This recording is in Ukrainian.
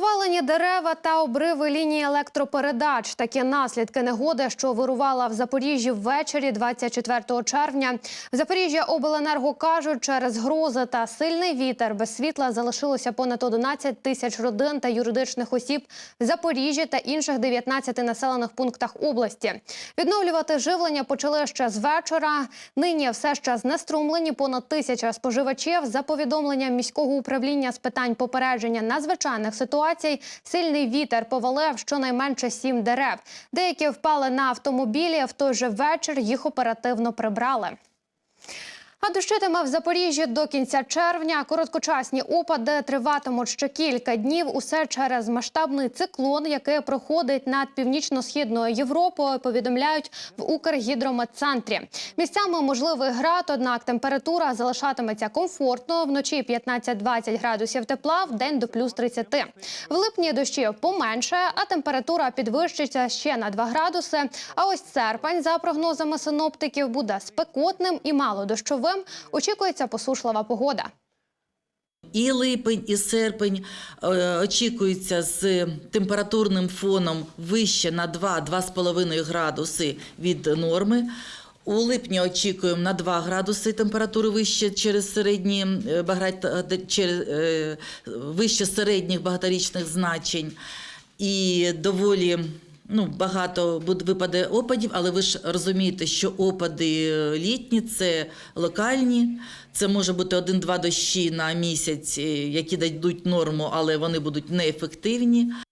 Повалені дерева та обриви лінії електропередач. Такі наслідки негоди, що вирувала в Запоріжжі ввечері 24 червня. В Запоріжжя обленерго кажуть, через грози та сильний вітер без світла залишилося понад 11 тисяч родин та юридичних осіб в Запоріжжі та інших 19 населених пунктах області. Відновлювати живлення почали ще з вечора. Нині все ще знеструмлені понад тисяча споживачів. За повідомленням міського управління з питань попередження надзвичайних ситуацій, сильний вітер повалив щонайменше сім дерев. Деякі впали на автомобілі. В той же вечір їх оперативно прибрали. А дощитиме в Запоріжжі до кінця червня. Короткочасні опади триватимуть ще кілька днів. Усе через масштабний циклон, який проходить над північно-східною Європою. Повідомляють в Укргідрометцентрі. Місцями можливий град, однак температура залишатиметься комфортно. Вночі 15-20 градусів тепла, в день до плюс 30. В липні дощів поменше, а температура підвищиться ще на 2 градуси. А ось серпень, за прогнозами синоптиків, буде спекотним і малодощовим. Очікується посушлива погода. І липень, і серпень е, очікується з температурним фоном вище на 2-2,5 градуси від норми. У липні очікуємо на 2 градуси температури вище через середні е, е, вище середніх багаторічних значень. І доволі ну, багато випаде опадів, але ви ж розумієте, що опади е, літні це локальні. Це може бути один-два дощі на місяць, е, які дадуть норму, але вони будуть неефективні.